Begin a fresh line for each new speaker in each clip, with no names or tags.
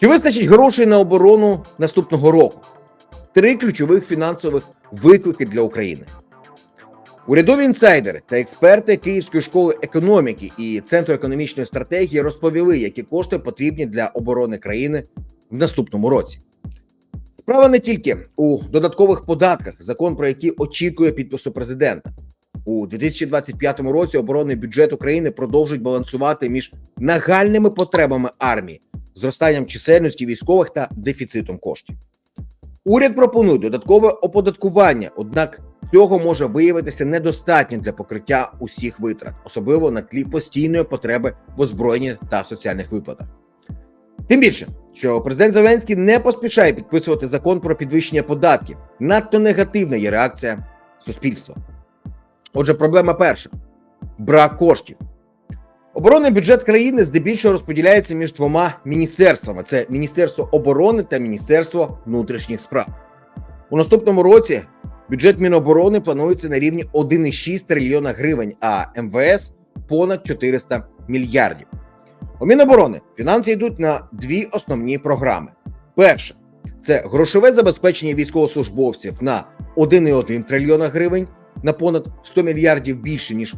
Чи вистачить грошей на оборону наступного року? Три ключових фінансових виклики для України. Урядові інсайдери та експерти Київської школи економіки і Центру економічної стратегії розповіли, які кошти потрібні для оборони країни в наступному році. Справа не тільки у додаткових податках, закон про які очікує підпису президента. У 2025 році оборонний бюджет України продовжить балансувати між нагальними потребами армії, зростанням чисельності військових та дефіцитом коштів. Уряд пропонує додаткове оподаткування, однак цього може виявитися недостатньо для покриття усіх витрат, особливо на тлі постійної потреби в озброєнні та соціальних виплатах. Тим більше, що президент Зеленський не поспішає підписувати закон про підвищення податків. Надто негативна є реакція суспільства. Отже, проблема перша: брак коштів. Оборонний бюджет країни здебільшого розподіляється між двома міністерствами: це Міністерство оборони та Міністерство внутрішніх справ. У наступному році бюджет Міноборони планується на рівні 1,6 трильйона гривень, а МВС понад 400 мільярдів. У Міноборони фінанси йдуть на дві основні програми: перша це грошове забезпечення військовослужбовців на 1,1 трильйона гривень на понад 100 мільярдів більше ніж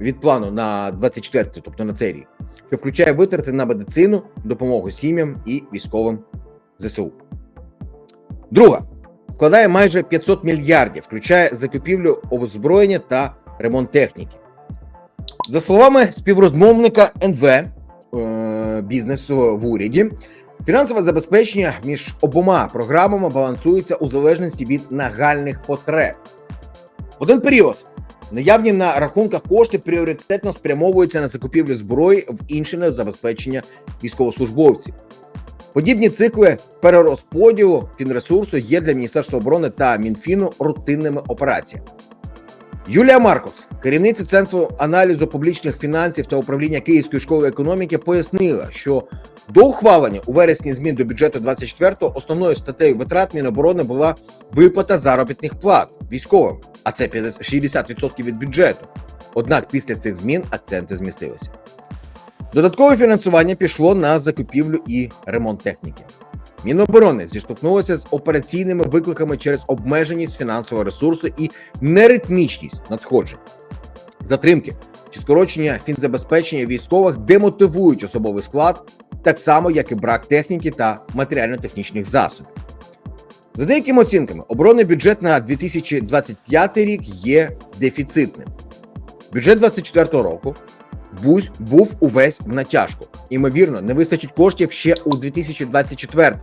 від плану на 24, тобто на цей рік, що включає витрати на медицину, допомогу сім'ям і військовим ЗСУ. Друга складає майже 500 мільярдів, включає закупівлю озброєння та ремонт техніки. За словами співрозмовника НВ е, бізнесу в уряді, фінансове забезпечення між обома програмами балансується у залежності від нагальних потреб. Один період наявні на рахунках кошти пріоритетно спрямовуються на закупівлю зброї в інше забезпечення військовослужбовців. Подібні цикли перерозподілу фінресурсу є для Міністерства оборони та Мінфіну рутинними операціями. Юлія Маркос, керівниця Центру аналізу публічних фінансів та управління Київської школи економіки, пояснила, що до ухвалення у вересні змін до бюджету 24-го основною статтею витрат Міноборони була виплата заробітних плат військовим, а це 60% від бюджету. Однак після цих змін акценти змістилися. Додаткове фінансування пішло на закупівлю і ремонт техніки. Міноборони зіштовхнулося з операційними викликами через обмеженість фінансового ресурсу і неритмічність надходжень. Затримки чи скорочення фінзабезпечення військових демотивують особовий склад, так само як і брак техніки та матеріально-технічних засобів. За деякими оцінками, оборонний бюджет на 2025 рік є дефіцитним. Бюджет 2024 року бусь був увесь в натяжку. Імовірно, не вистачить коштів ще у 2024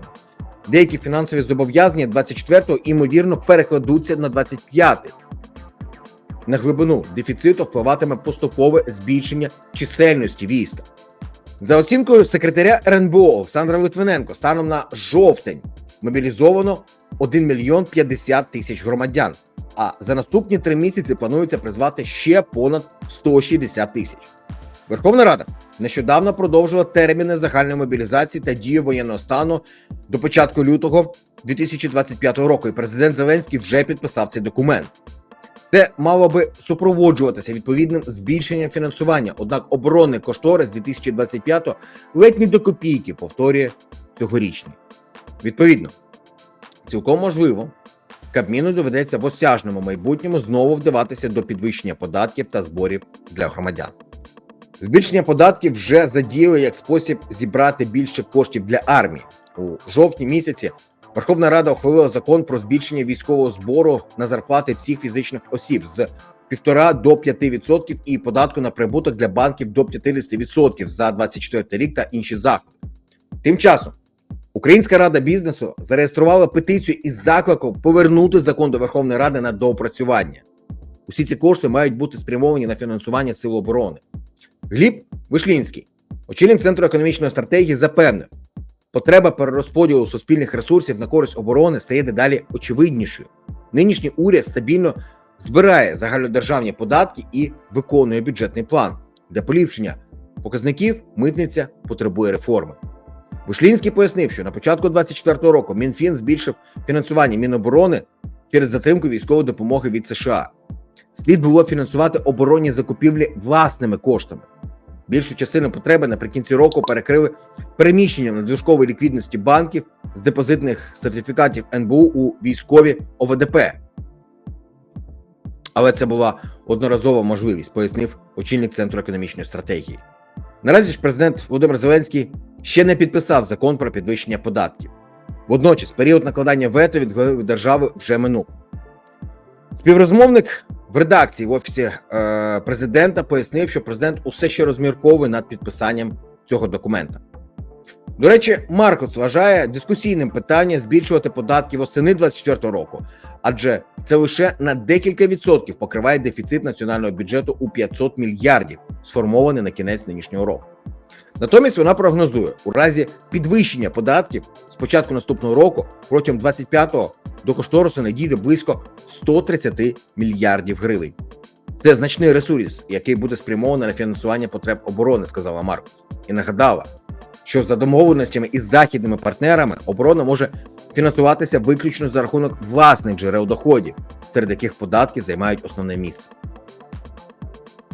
Деякі фінансові зобов'язання 24-го, імовірно, перекладуться на 25-й. На глибину дефіциту впливатиме поступове збільшення чисельності війська. За оцінкою секретаря РНБО Олександра Литвиненко, станом на жовтень мобілізовано 1 мільйон 50 тисяч громадян. А за наступні три місяці планується призвати ще понад 160 тисяч. Верховна Рада нещодавно продовжила терміни загальної мобілізації та дію воєнного стану до початку лютого 2025 року. І президент Зеленський вже підписав цей документ. Це мало би супроводжуватися відповідним збільшенням фінансування. Однак оборонний кошторис 2025 ледь не до копійки повторює цьогорічний. Відповідно, цілком можливо, Кабміну доведеться в осяжному майбутньому знову вдаватися до підвищення податків та зборів для громадян. Збільшення податків вже задіяли як спосіб зібрати більше коштів для армії. У жовтні місяці Верховна Рада ухвалила закон про збільшення військового збору на зарплати всіх фізичних осіб з 1,5 до 5% і податку на прибуток для банків до 50% за 24 рік та інші заходи. Тим часом Українська рада бізнесу зареєструвала петицію із закликом повернути закон до Верховної Ради на доопрацювання. Усі ці кошти мають бути спрямовані на фінансування сил оборони. Гліб Вишлінський, очільник центру економічної стратегії, запевнив, потреба перерозподілу суспільних ресурсів на користь оборони стає дедалі очевиднішою. Нинішній уряд стабільно збирає загальнодержавні податки і виконує бюджетний план. Для поліпшення показників митниця потребує реформи. Вишлінський пояснив, що на початку 2024 року Мінфін збільшив фінансування Міноборони через затримку військової допомоги від США. Слід було фінансувати оборонні закупівлі власними коштами. Більшу частину потреби наприкінці року перекрили переміщенням надлишкової ліквідності банків з депозитних сертифікатів НБУ у військові ОВДП. Але це була одноразова можливість, пояснив очільник центру економічної стратегії. Наразі ж президент Володимир Зеленський ще не підписав закон про підвищення податків. Водночас період накладання вето від держави вже минув. Співрозмовник в редакції в офісі е, президента пояснив, що президент усе ще розмірковує над підписанням цього документа. До речі, Маркоц вважає дискусійним питання збільшувати податки восени 2024 року, адже це лише на декілька відсотків покриває дефіцит національного бюджету у 500 мільярдів, сформований на кінець нинішнього року. Натомість вона прогнозує, у разі підвищення податків з початку наступного року протягом 25-го до кошторису надійде близько 130 мільярдів гривень. Це значний ресурс, який буде спрямований на фінансування потреб оборони, сказала Маркус, і нагадала, що за домовленостями із західними партнерами оборона може фінансуватися виключно за рахунок власних джерел доходів, серед яких податки займають основне місце.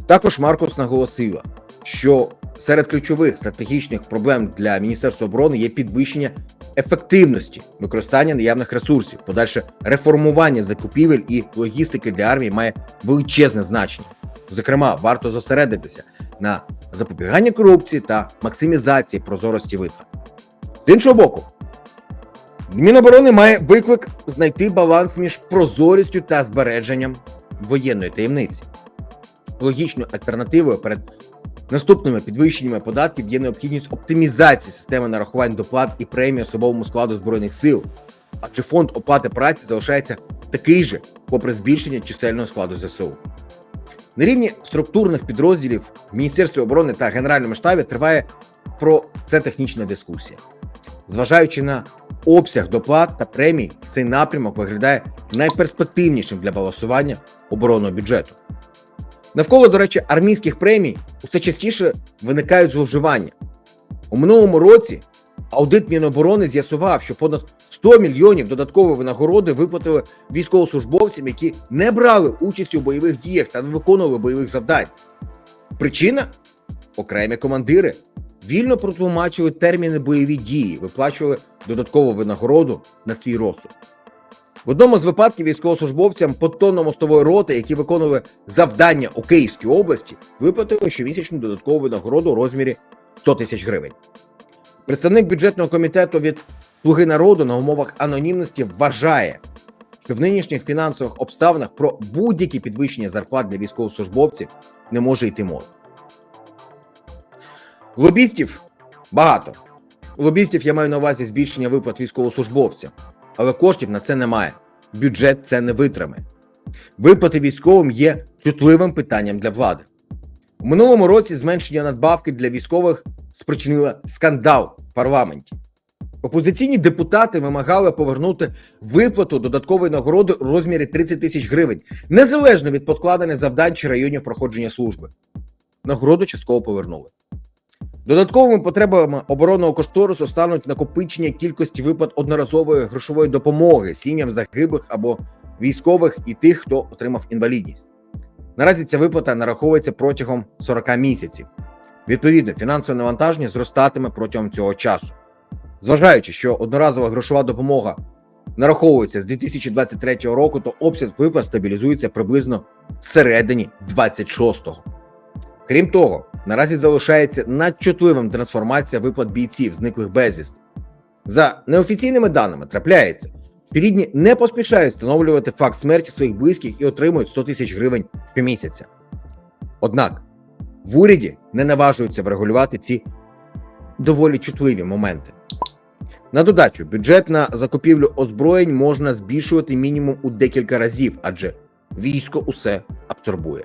Також Маркус наголосила, що серед ключових стратегічних проблем для Міністерства оборони є підвищення ефективності використання наявних ресурсів, подальше реформування закупівель і логістики для армії має величезне значення. Зокрема, варто зосередитися на запобіганні корупції та максимізації прозорості витрат. З іншого боку, Міноборони має виклик знайти баланс між прозорістю та збереженням воєнної таємниці. Логічною альтернативою перед наступними підвищеннями податків є необхідність оптимізації системи нарахувань доплат і премій особовому складу збройних сил, адже фонд оплати праці залишається такий же, попри збільшення чисельного складу ЗСУ. На рівні структурних підрозділів в Міністерстві оборони та Генеральному штабі триває про це технічна дискусія. Зважаючи на обсяг доплат та премій, цей напрямок виглядає найперспективнішим для балансування оборонного бюджету. Навколо, до речі, армійських премій усе частіше виникають зловживання. У минулому році аудит Міноборони з'ясував, що понад 100 мільйонів додаткової винагороди виплатили військовослужбовцям, які не брали участі у бойових діях та не виконували бойових завдань. Причина окремі командири вільно протлумачили терміни бойові дії, виплачували додаткову винагороду на свій розсуд. В одному з випадків військовослужбовцям подтонно мостової роти, які виконували завдання у Київській області, виплатили щомісячну додаткову винагороду у розмірі 100 тисяч гривень. Представник бюджетного комітету від Слуги народу на умовах анонімності вважає, що в нинішніх фінансових обставинах про будь-які підвищення зарплат для військовослужбовців не може йти мова. Лобістів багато. Лобістів я маю на увазі збільшення виплат військовослужбовцям, але коштів на це немає. Бюджет це не витримає. Виплати військовим є чутливим питанням для влади. У минулому році зменшення надбавки для військових спричинило скандал в парламенті. Опозиційні депутати вимагали повернути виплату додаткової нагороди у розмірі 30 тисяч гривень, незалежно від подкладених завдань чи районів проходження служби. Нагороду частково повернули. Додатковими потребами оборонного кошторису стануть накопичення кількості виплат одноразової грошової допомоги сім'ям загиблих або військових і тих, хто отримав інвалідність. Наразі ця виплата нараховується протягом 40 місяців. Відповідно, фінансове навантаження зростатиме протягом цього часу. Зважаючи, що одноразова грошова допомога нараховується з 2023 року, то обсяг виплат стабілізується приблизно всередині 26-го. Крім того, наразі залишається надчутливим трансформація виплат бійців, зниклих безвісти. За неофіційними даними трапляється, що рідні не поспішають встановлювати факт смерті своїх близьких і отримують 100 тисяч гривень щомісяця. Однак в уряді не наважуються врегулювати ці доволі чутливі моменти. На додачу, бюджет на закупівлю озброєнь можна збільшувати мінімум у декілька разів, адже військо усе абсорбує.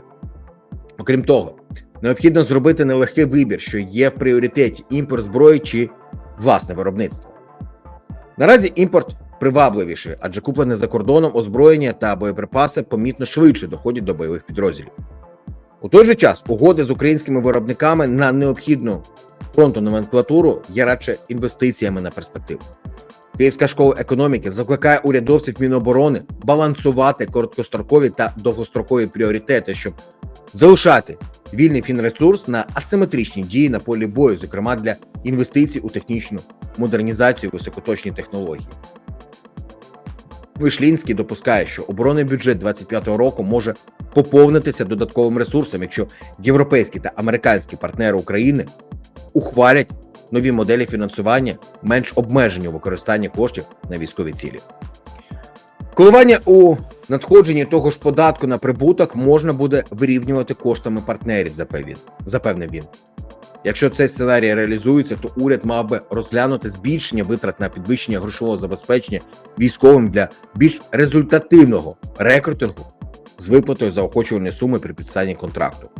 Окрім того, необхідно зробити нелегкий вибір, що є в пріоритеті імпорт зброї чи власне виробництво. Наразі імпорт привабливіший, адже куплене за кордоном озброєння та боєприпаси помітно швидше доходять до бойових підрозділів. У той же час угоди з українськими виробниками на необхідну фронту номенклатуру є радше інвестиціями на перспективу. Київська школа економіки закликає урядовців Міноборони балансувати короткострокові та довгострокові пріоритети, щоб залишати вільний фінресурс на асиметричні дії на полі бою, зокрема для інвестицій у технічну модернізацію високоточні технології. Вишлінський допускає, що оборонний бюджет 2025 року може поповнитися додатковим ресурсом, якщо європейські та американські партнери України ухвалять нові моделі фінансування менш обмежені у використанні коштів на військові цілі. Коливання у надходженні того ж податку на прибуток можна буде вирівнювати коштами партнерів, запевнив, він. Якщо цей сценарій реалізується, то уряд мав би розглянути збільшення витрат на підвищення грошового забезпечення військовим для більш результативного рекрутингу з виплатою заохочувальної суми при підписанні контракту.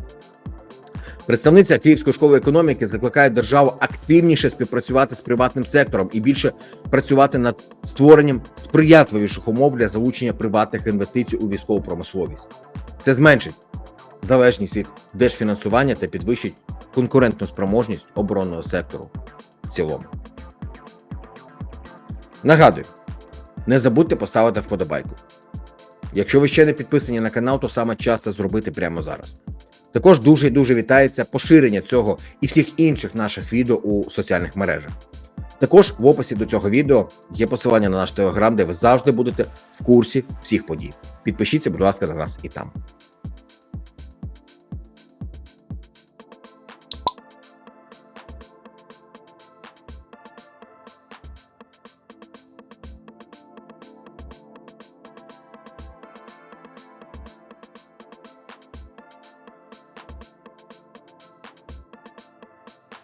Представниця Київської школи економіки закликає державу активніше співпрацювати з приватним сектором і більше працювати над створенням сприятливіших умов для залучення приватних інвестицій у військову промисловість. Це зменшить залежність від держфінансування та підвищить конкурентну спроможність оборонного сектору в цілому. Нагадую, не забудьте поставити вподобайку. Якщо ви ще не підписані на канал, то саме час це зробити прямо зараз. Також дуже і дуже вітається поширення цього і всіх інших наших відео у соціальних мережах. Також в описі до цього відео є посилання на наш телеграм, де ви завжди будете в курсі всіх подій. Підпишіться, будь ласка, на нас і там.